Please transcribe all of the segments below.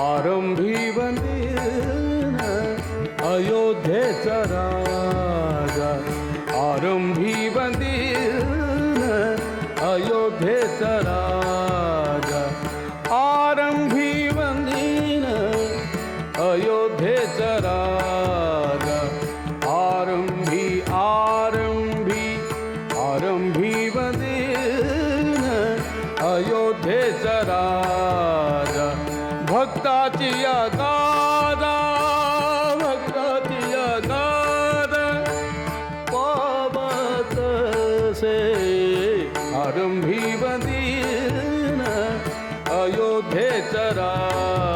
आरंभी वंदीन अयोध्येचा राजा आरंभीवंदी चरा राजा आरंभीवंदीन अयोध्येचा राजा आरंभी आरंभी आरंभी आरंभीवंदीन अयोध्येचा राजा भक्ता चिया दादा भक्ता भक्ताची दादा पावत से आरंभी बंदी न अयोध्या चरा।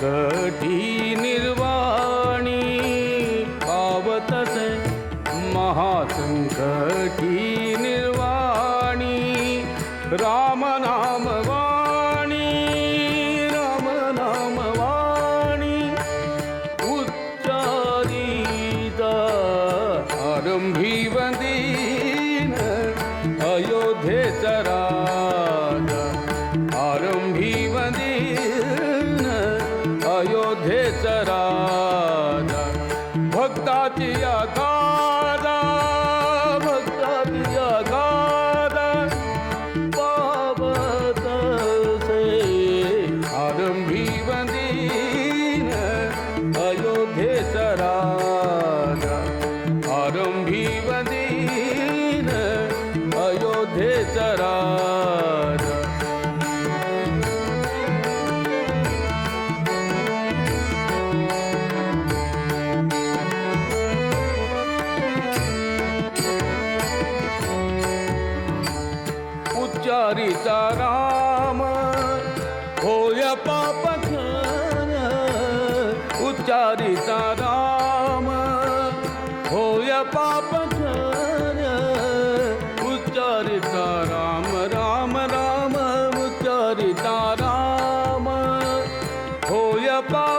कठी राधा भक्ताची या गादा भक्ताची या गादा पावत से आरंभी वंदीन अयोध्येचा राधा आरंभी वंदी चरिता राम होय पाप उच्चारिता राम होय पाप उच्चारिता राम राम राम उच्चारिता राम होय पाप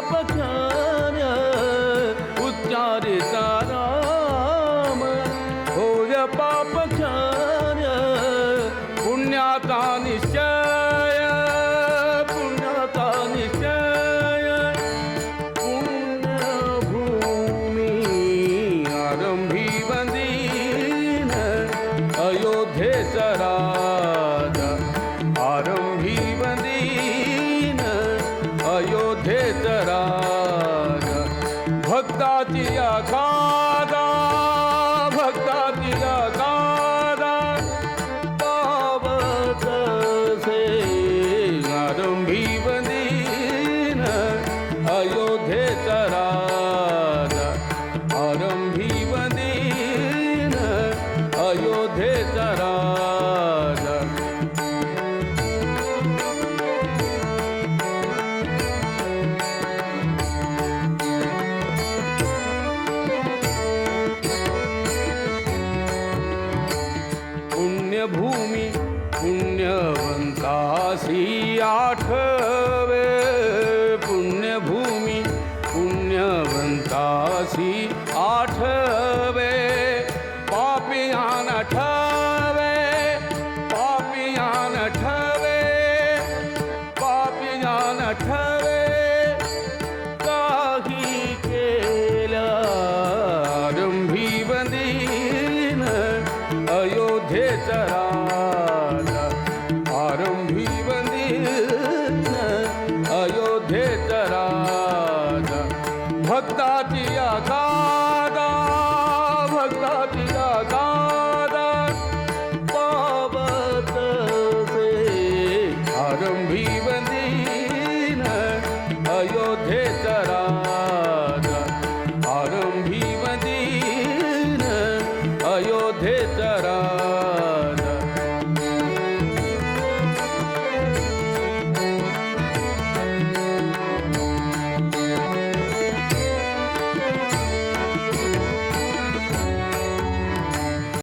घेत पुण्यभूमि पुण्यवंता श्री आठवे। पुण्यभूमि पुण्यवंता घेत राज भक्ताची गादा भक्ताची गादा पावत से आरंभी वंदीन अयोध्येत राज आरंभी